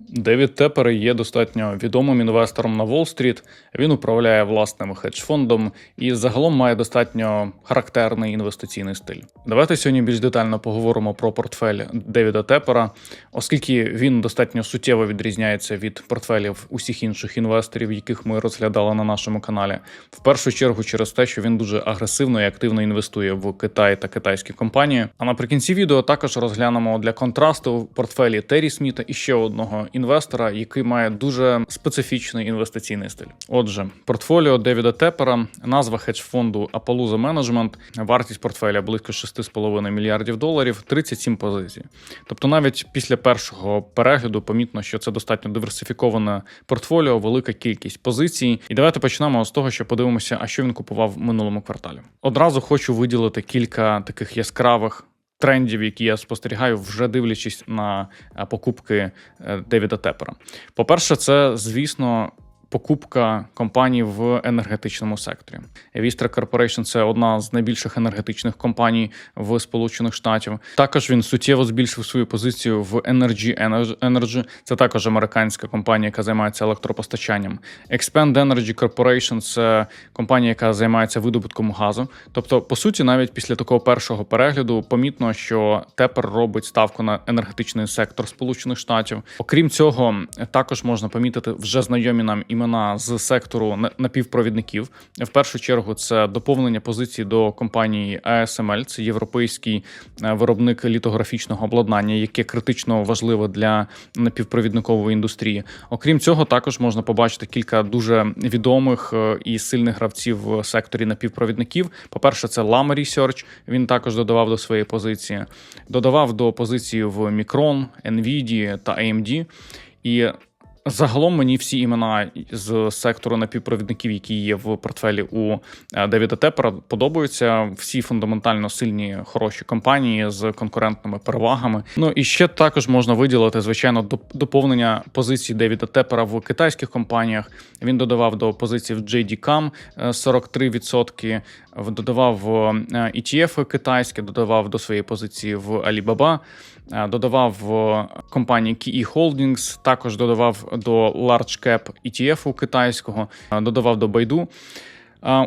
Девід Тепер є достатньо відомим інвестором на Уолл-стріт. Він управляє власним хедж-фондом і загалом має достатньо характерний інвестиційний стиль. Давайте сьогодні більш детально поговоримо про портфель Девіда Тепера, оскільки він достатньо суттєво відрізняється від портфелів усіх інших інвесторів, яких ми розглядали на нашому каналі. В першу чергу через те, що він дуже агресивно і активно інвестує в Китай та китайські компанії. А наприкінці відео також розглянемо для контрасту портфелі Террі Сміта і ще одного інвестора, який має дуже специфічний інвестиційний стиль. Отже, портфоліо Девіда Тепера, назва хедж-фонду Appaloosa Management, вартість портфеля близько 6,5 мільярдів доларів, 37 позицій. Тобто, навіть після першого перегляду помітно, що це достатньо диверсифіковане портфоліо, велика кількість позицій. І давайте почнемо з того, що подивимося, а що він купував в минулому кварталі. Одразу хочу виділити кілька таких яскравих. Трендів, які я спостерігаю, вже дивлячись на е, покупки е, Девіда Тепера. По-перше, це, звісно, покупка компаній в енергетичному секторі. Vistra Corporation – це одна з найбільших енергетичних компаній в Сполучених Штатів. Також він суттєво збільшив свою позицію в Energy Energy. Це також американська компанія, яка займається електропостачанням. Expand Energy Corporation – це компанія, яка займається видобутком газу. Тобто, по суті, навіть після такого першого перегляду помітно, що тепер робить ставку на енергетичний сектор Сполучених Штатів. Окрім цього, також можна помітити вже знайомі нам імена з сектору напівпровідників. В першу чергу це доповнення позицій до компанії ASML, це європейський е, виробник літографічного обладнання, яке критично важливе для напівпровідникової індустрії. Окрім цього, також можна побачити кілька дуже відомих е, і сильних гравців в секторі напівпровідників. По-перше, це Lama Research, Він також додавав до своєї позиції, додавав до позиції в Micron, Nvidia та AMD. І Загалом мені всі імена з сектору напівпровідників, які є в портфелі у е, Девіда Тепера, подобаються. Всі фундаментально сильні, хороші компанії з конкурентними перевагами. Ну і ще також можна виділити, звичайно, доп- доповнення позицій Девіда Тепера в китайських компаніях. Він додавав до позицій в JD.com е, 43%, додавав в е, ETF китайське, додавав до своєї позиції в Alibaba, е, додавав в компанії KE Holdings, також додавав до Large Cap ETF китайського, е, додавав до Baidu.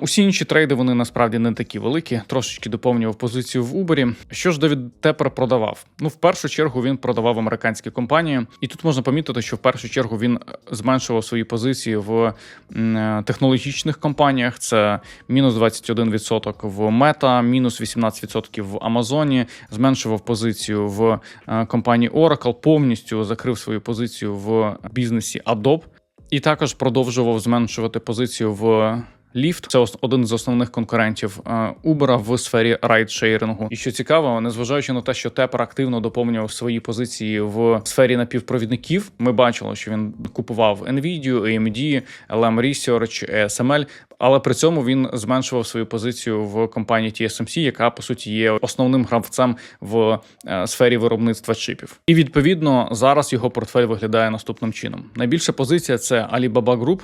Усі інші трейди вони насправді не такі великі. Трошечки доповнював позицію в Uber. Що ж Девід Тепер продавав? Ну, в першу чергу він продавав американські компанії, і тут можна помітити, що в першу чергу він е, зменшував свої позиції в е, технологічних компаніях. Це мінус 21% в Meta, мінус 18% в Амазоні. Зменшував позицію в е, компанії Oracle, повністю закрив свою позицію в бізнесі Adobe. І також продовжував зменшувати позицію в Lyft. Це один з основних конкурентів е, Uber в сфері райдшейрингу. І що цікаво, незважаючи на те, що Тепер активно доповнював свої позиції в сфері напівпровідників, ми бачили, що він купував Nvidia, AMD, LM Research, ASML, але при цьому він зменшував свою позицію в компанії TSMC, яка по суті є основним гравцем в е, сфері виробництва чипів. І відповідно зараз його портфель виглядає наступним чином. Найбільша позиція це Alibaba Group,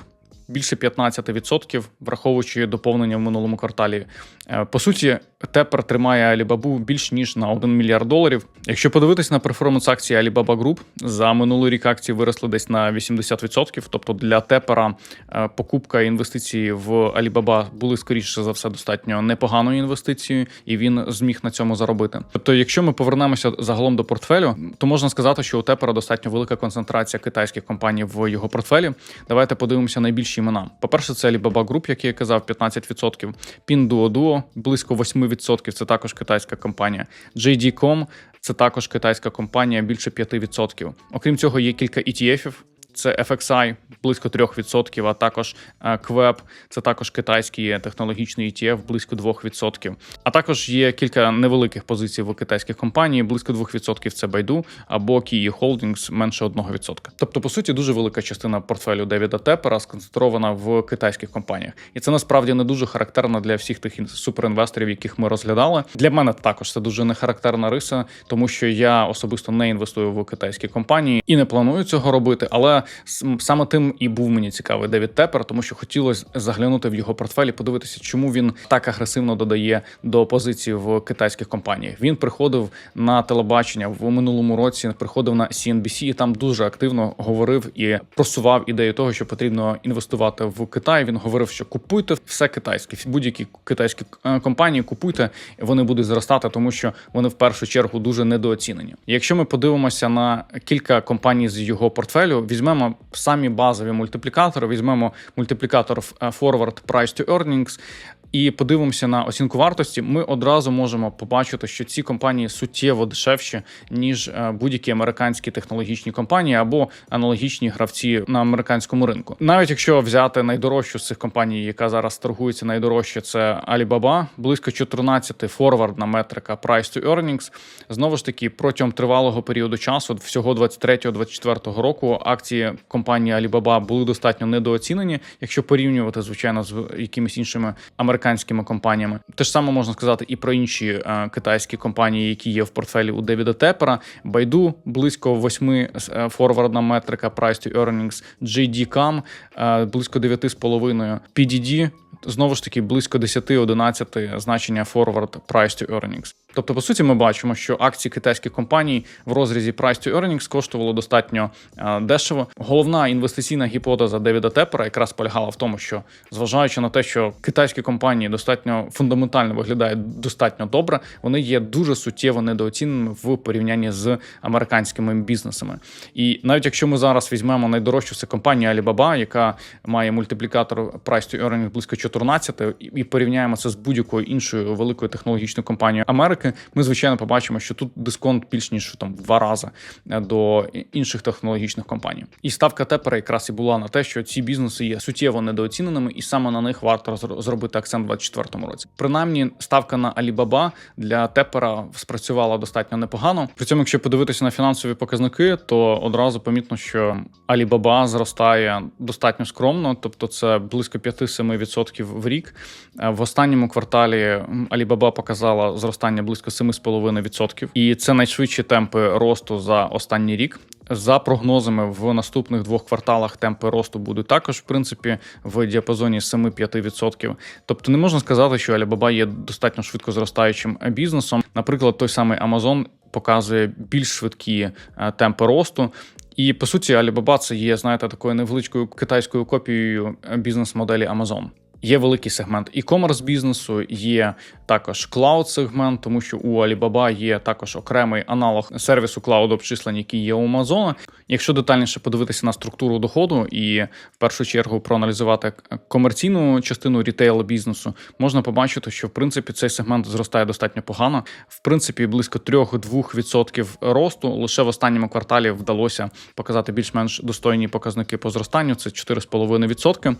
більше 15%, враховуючи доповнення в минулому кварталі. Е, По суті, тепер тримає Alibaba більш ніж на 1 мільярд доларів. Якщо подивитись на перформанс акції Alibaba Group, за минулий рік акції виросли десь на 80%. Тобто для тепера е, покупка і інвестиції в Alibaba були скоріше за все достатньо непоганою інвестицією, і він зміг на цьому заробити. Тобто, якщо ми повернемося загалом до портфелю, то можна сказати, що у тепера достатньо велика концентрація китайських компаній в його портфелі. Давайте подивимося найбільші імена. По-перше, це Alibaba Group, як я казав, 15%. Pinduoduo близько 8%. Це також китайська компанія. JD.com – це також китайська компанія, більше 5%. Окрім цього, є кілька ETF-ів. Це FXI близько 3%, а також е, це також китайський технологічний ETF, близько 2%. А також є кілька невеликих позицій в китайських компаній, близько 2% це Baidu або Kiyi Holdings менше 1%. Тобто, по суті, дуже велика частина портфелю Девіда Тепера сконцентрована в китайських компаніях. І це насправді не дуже характерно для всіх тих ін- суперінвесторів, яких ми розглядали. Для мене також це дуже нехарактерна риса, тому що я особисто не інвестую в китайські компанії і не планую цього робити. Але саме тим і був мені цікавий Девід Тепер, тому що хотілося заглянути в його портфель і подивитися, чому він так агресивно додає до позиції в китайських компаніях. Він приходив на телебачення в минулому році, приходив на CNBC і там дуже активно говорив і просував ідею того, що потрібно інвестувати в Китай. Він говорив, що купуйте все китайське, будь-які китайські е, компанії купуйте, вони будуть зростати, тому що вони в першу чергу дуже недооцінені. Якщо ми подивимося на кілька компаній з його портфелю, візьмемо самі базові мультиплікатори, візьмемо мультиплікатор е, Forward Price to Earnings, і подивимося на оцінку вартості, ми одразу можемо побачити, що ці компанії суттєво дешевші ніж е, будь-які американські технологічні компанії або аналогічні гравці на американському ринку. Навіть якщо взяти найдорожчу з цих компаній, яка зараз торгується найдорожче, це Alibaba, близько 14 форвардна метрика Price to Earnings. Знову ж таки, протягом тривалого періоду часу, всього 23-24 року, акції компанії Alibaba були достатньо недооцінені, якщо порівнювати звичайно з якимись іншими американськими компаніями. Те ж саме можна сказати і про інші е, китайські компанії, які є в портфелі у Девіда Тепера. Байду близько 8 е, форвардна метрика Price to Earnings, JD.com е, близько 9,5, PDD знову ж таки близько 10-11 значення Forward Price to Earnings. Тобто, по суті, ми бачимо, що акції китайських компаній в розрізі Price to Earnings коштували достатньо е, дешево. Головна інвестиційна гіпотеза Девіда Тепера якраз полягала в тому, що зважаючи на те, що китайські компанії достатньо фундаментально виглядають достатньо добре, вони є дуже суттєво недооціненими в порівнянні з американськими бізнесами. І навіть якщо ми зараз візьмемо найдорожчу це компанія Alibaba, яка має мультиплікатор Price to Earnings близько 14, і порівняємо це з будь-якою іншою великою технологічною компанією Америки, ми звичайно побачимо, що тут дисконт більш ніж там в два рази е, до інших технологічних компаній. І ставка Тепера якраз і була на те, що ці бізнеси є суттєво недооціненими, і саме на них варто зробити акцент у 2024 році. Принаймні, ставка на Alibaba для Тепера спрацювала достатньо непогано. При цьому, якщо подивитися на фінансові показники, то одразу помітно, що Alibaba зростає достатньо скромно, тобто це близько 5-7% в рік. Е, В останньому кварталі Alibaba показала зростання близько 7,5%. І це найшвидші темпи росту за останній рік. За прогнозами, в наступних двох кварталах темпи росту будуть також, в принципі, в діапазоні 7-5%. Тобто не можна сказати, що Alibaba є достатньо швидко зростаючим бізнесом. Наприклад, той самий Amazon показує більш швидкі е, темпи росту. І по суті, Alibaba це є, знаєте, такою невеличкою китайською копією е, бізнес-моделі Amazon. Є великий сегмент e-commerce бізнесу, є також клауд сегмент, тому що у Alibaba є також окремий аналог сервісу клауд обчислень, який є у Amazon. Якщо детальніше подивитися на структуру доходу і в першу чергу проаналізувати комерційну частину рітейл бізнесу, можна побачити, що в принципі цей сегмент зростає достатньо погано. В принципі, близько 3-2% росту лише в останньому кварталі вдалося показати більш-менш достойні показники по зростанню. Це 4,5%. Е,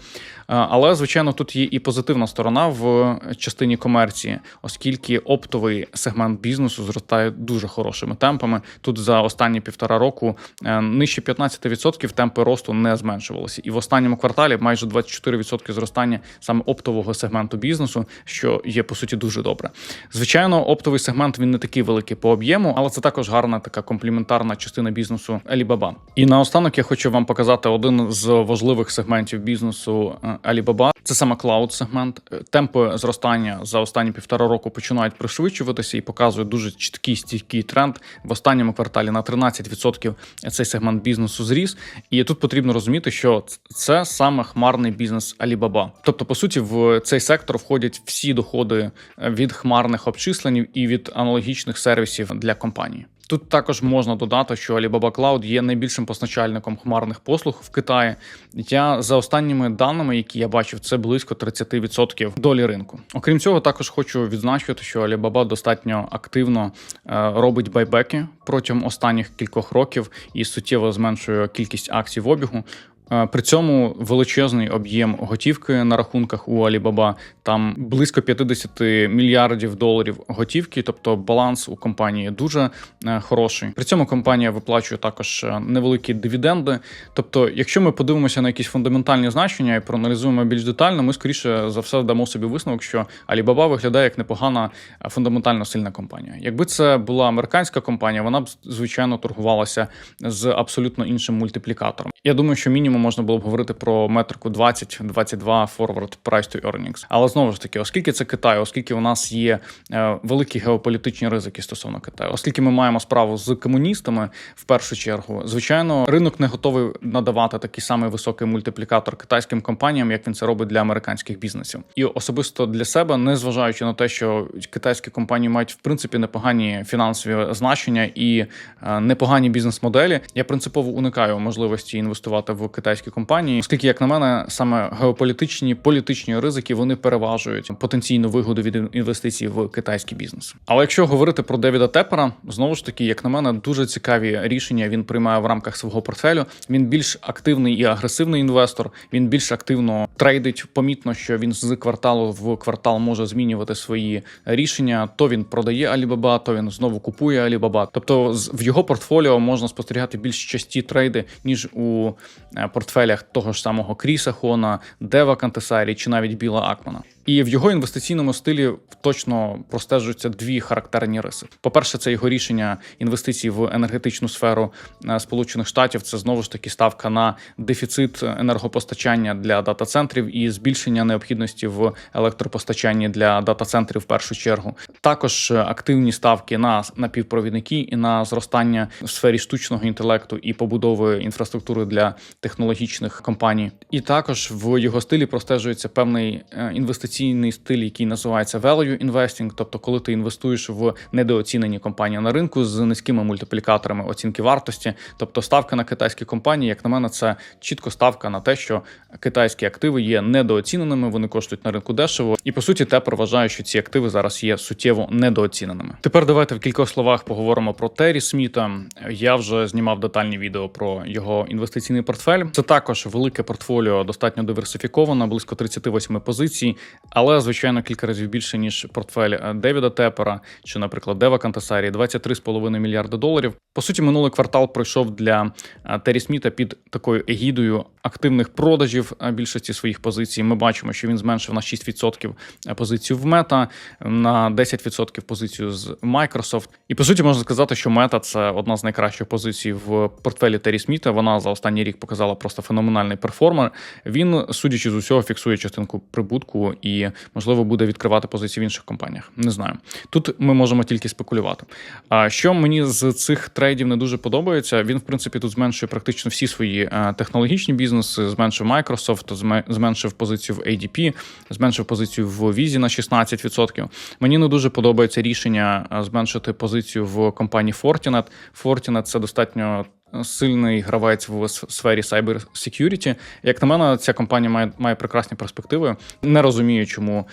Але звичайно, тут є і позитивна сторона в частині комерції, оскільки оптовий сегмент бізнесу зростає дуже хорошими темпами. Тут за останні півтора року е, нижче 15% темпи росту не зменшувалися. І в останньому кварталі майже 24% зростання саме оптового сегменту бізнесу, що є по суті дуже добре. Звичайно, оптовий сегмент він не такий великий по об'єму, але це також гарна така комплементарна частина бізнесу Alibaba. І наостанок я хочу вам показати один з важливих сегментів бізнесу е, Alibaba. Це саме клауд сегмент. Темпи зростання за останні півтора року починають пришвидшуватися і показують дуже чіткий стійкий тренд. В останньому кварталі на 13% цей сегмент бізнесу зріс. І тут потрібно розуміти, що це саме хмарний бізнес Alibaba. Тобто, по суті, в цей сектор входять всі доходи е, від хмарних обчислень і від аналогічних сервісів для компанії. Тут також можна додати, що Alibaba Cloud є найбільшим постачальником хмарних послуг в Китаї. Я за останніми даними, які я бачив, це близько 30% долі ринку. Окрім цього, також хочу відзначити, що Alibaba достатньо активно е, робить байбеки протягом останніх кількох років і суттєво зменшує кількість акцій в обігу. При цьому величезний об'єм готівки на рахунках у Alibaba, там близько 50 мільярдів доларів готівки, тобто баланс у компанії дуже е, хороший. При цьому компанія виплачує також е, невеликі дивіденди. Тобто, якщо ми подивимося на якісь фундаментальні значення і проаналізуємо більш детально, ми скоріше за все дамо собі висновок, що Alibaba виглядає як непогана е, фундаментально сильна компанія. Якби це була американська компанія, вона б звичайно торгувалася з абсолютно іншим мультиплікатором. Я думаю, що мінімум можна було б говорити про метрику 20-22 forward price to earnings. Але знову ж таки, оскільки це Китай, оскільки у нас є е, великі геополітичні ризики стосовно Китаю, оскільки ми маємо справу з комуністами в першу чергу, звичайно, ринок не готовий надавати такий самий високий мультиплікатор китайським компаніям, як він це робить для американських бізнесів. І особисто для себе, не зважаючи на те, що китайські компанії мають в принципі непогані фінансові значення і е, непогані бізнес-моделі, я принципово уникаю можливості інвестувати в китайські компанії, оскільки, як на мене, саме геополітичні політичні ризики вони переважують потенційну вигоду від інвестицій в китайський бізнес. Але якщо говорити про Девіда Тепера, знову ж таки, як на мене, дуже цікаві рішення він приймає в рамках свого портфелю. Він більш активний і агресивний інвестор. Він більш активно трейдить. Помітно, що він з кварталу в квартал може змінювати свої рішення. То він продає Alibaba, то він знову купує Alibaba. Тобто, в його портфоліо можна спостерігати більш часті трейди ніж у е, портфелях того ж самого Кріса Хона, Дева Кантесарі чи навіть Біла Акмана. І в його інвестиційному стилі точно простежуються дві характерні риси. По-перше, це його рішення інвестицій в енергетичну сферу е, Сполучених Штатів. Це знову ж таки ставка на дефіцит енергопостачання для дата-центрів і збільшення необхідності в електропостачанні для дата-центрів в першу чергу. Також активні ставки на напівпровідники і на зростання в сфері штучного інтелекту і побудови інфраструктури для технологічних компаній. І також в його стилі простежується певний е, інвестиційний стиль, який називається value investing, тобто коли ти інвестуєш в недооцінені компанії на ринку з низькими мультиплікаторами оцінки вартості, тобто ставка на китайські компанії, як на мене, це чітко ставка на те, що китайські активи є недооціненими, вони коштують на ринку дешево, і по суті, тепер вважаю, що ці активи зараз є суттєво недооціненими. Тепер давайте в кількох словах поговоримо про Террі Сміта. Я вже знімав детальні відео про його інвестиційний портфель. Це також велике портфоліо, достатньо диверсифіковане, близько 38 позицій, але звичайно кілька разів більше ніж портфель е, Девіда Тепера чи, наприклад, Дева Кантасарі 23,5 мільярди доларів. По суті, минулий квартал пройшов для е, Террі Сміта під такою егідою активних продажів е, більшості своїх позицій. Ми бачимо, що він зменшив на 6% позицію в Мета, на 10% позицію з Microsoft. І по суті, можна сказати, що Мета це одна з найкращих позицій в портфелі Террі Сміта. Вона за останній рік показала просто феноменальний перформер. Він, судячи з усього, фіксує частинку прибутку і, можливо, буде відкривати позиції в інших компаніях. Не знаю. Тут ми можемо тільки спекулювати. А що мені з цих трейдів не дуже подобається, він в принципі тут зменшує практично всі свої е, технологічні бізнеси, зменшив Microsoft, зменшив позицію в ADP, зменшив позицію в Візі на 16%. Мені не дуже подобається рішення е, зменшити позицію в компанії Fortinet. Fortinet – це достатньо сильний гравець в сфері cyber security. Як на мене, ця компанія має, має прекрасні перспективи. Не розумію, чому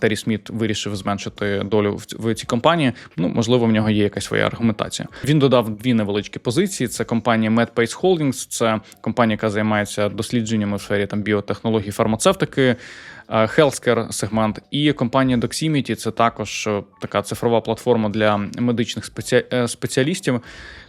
Террі Сміт вирішив зменшити долю в, в цій компанії. Ну, можливо, в нього є якась своя аргументація. Він додав дві невеличкі позиції. Це компанія MedPace Holdings, це компанія, яка займається дослідженнями в сфері там біотехнології, фармацевтики. Е, Healthcare сегмент і компанія Doximity – це також е, така цифрова платформа для медичних е, спеціалістів.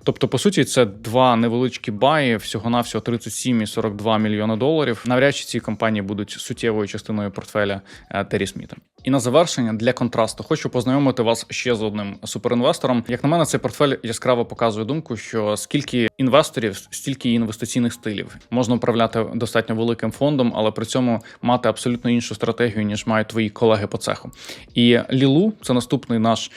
Тобто, по суті, це два невеличкі баї, всього навсього 37 і 42 мільйони доларів. Навряд чи ці компанії будуть суттєвою частиною портфеля Террі Сміта. І на завершення для контрасту хочу познайомити вас ще з одним суперінвестором. Як на мене, цей портфель яскраво показує думку, що скільки інвесторів, стільки інвестиційних стилів можна управляти достатньо великим фондом, але при цьому мати абсолютно іншу стратегію, ніж мають твої колеги по цеху. І Лілу це наступний наш.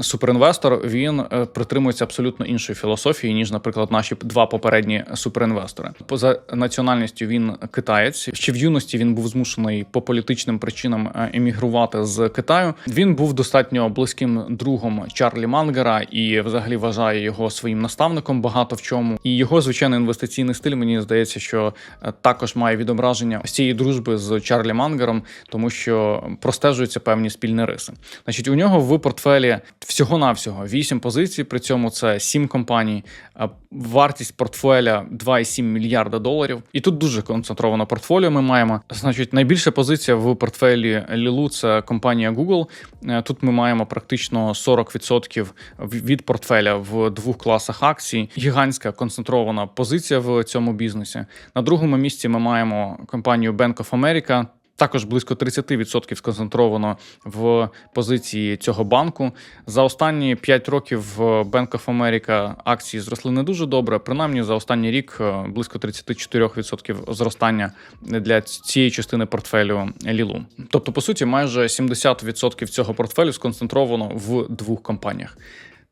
Суперінвестор він е, притримується абсолютно іншої філософії, ніж, наприклад, наші два попередні суперінвестори. Поза національністю він китаєць. Ще в юності він був змушений по політичним причинам е, емігрувати з Китаю. Він був достатньо близьким другом Чарлі Мангера і взагалі вважає його своїм наставником багато в чому. І його звичайно інвестиційний стиль мені здається, що е, також має відображення цієї дружби з Чарлі Мангером, тому що простежуються певні спільні риси. Значить, у нього в портфелі портфелі всього-навсього 8 позицій. При цьому це 7 компаній. Вартість портфеля 2,7 мільярда доларів. І тут дуже концентровано портфоліо. Ми маємо. Значить, найбільша позиція в портфелі Лілу це компанія Google. Е, Тут ми маємо практично 40% від портфеля в двох класах акцій. Гігантська концентрована позиція в цьому бізнесі. На другому місці ми маємо компанію Bank of America. Також близько 30% сконцентровано в позиції цього банку. За останні 5 років в Bank of America акції зросли не дуже добре. Принаймні за останній рік е, близько 34% зростання для цієї частини портфелю Лілу. Тобто, по суті, майже 70% цього портфелю сконцентровано в двох компаніях.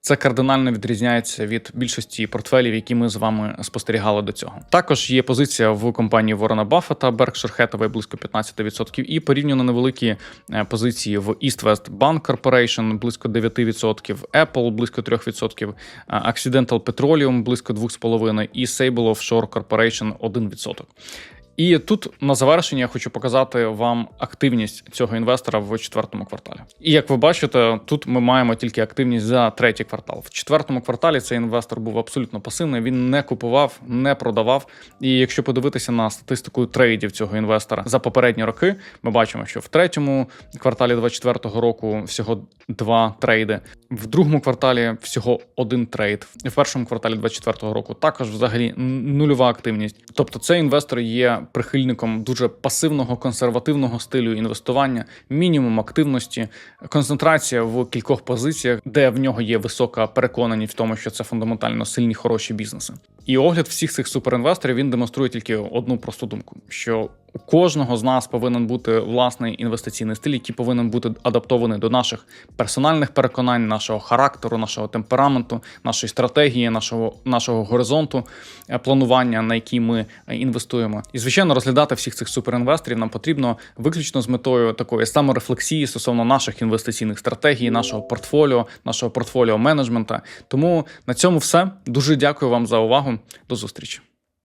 Це кардинально відрізняється від більшості портфелів, які ми з вами спостерігали до цього. Також є позиція в компанії Ворона Баффета, Berkshire Hathaway близько 15%, і порівняно невеликі е, позиції в East West Bank Corporation близько 9%, Apple близько 3%, е, Accidental Petroleum близько 2,5% і Sable Offshore Corporation 1%. І тут на завершення я хочу показати вам активність цього інвестора в четвертому кварталі. І як ви бачите, тут ми маємо тільки активність за третій квартал. В четвертому кварталі цей інвестор був абсолютно пасивний. Він не купував, не продавав. І якщо подивитися на статистику трейдів цього інвестора за попередні роки, ми бачимо, що в третьому кварталі 2024 року всього два трейди, в другому кварталі всього один трейд, в першому кварталі 2024 року також взагалі нульова активність. Тобто, цей інвестор є прихильником дуже пасивного консервативного стилю інвестування, мінімум активності, концентрація в кількох позиціях, де в нього є висока переконаність в тому, що це фундаментально сильні хороші бізнеси. І огляд всіх цих суперінвесторів він демонструє тільки одну просту думку: що у кожного з нас повинен бути власний інвестиційний стиль, який повинен бути адаптований до наших персональних переконань, нашого характеру, нашого темпераменту, нашої стратегії, нашого нашого горизонту е, планування, на який ми е, інвестуємо. І звичайно, розглядати всіх цих суперінвесторів нам потрібно виключно з метою такої саморефлексії стосовно наших інвестиційних стратегій, нашого портфоліо, нашого портфоліо менеджмента. Тому на цьому все дуже дякую вам за До зустрічі.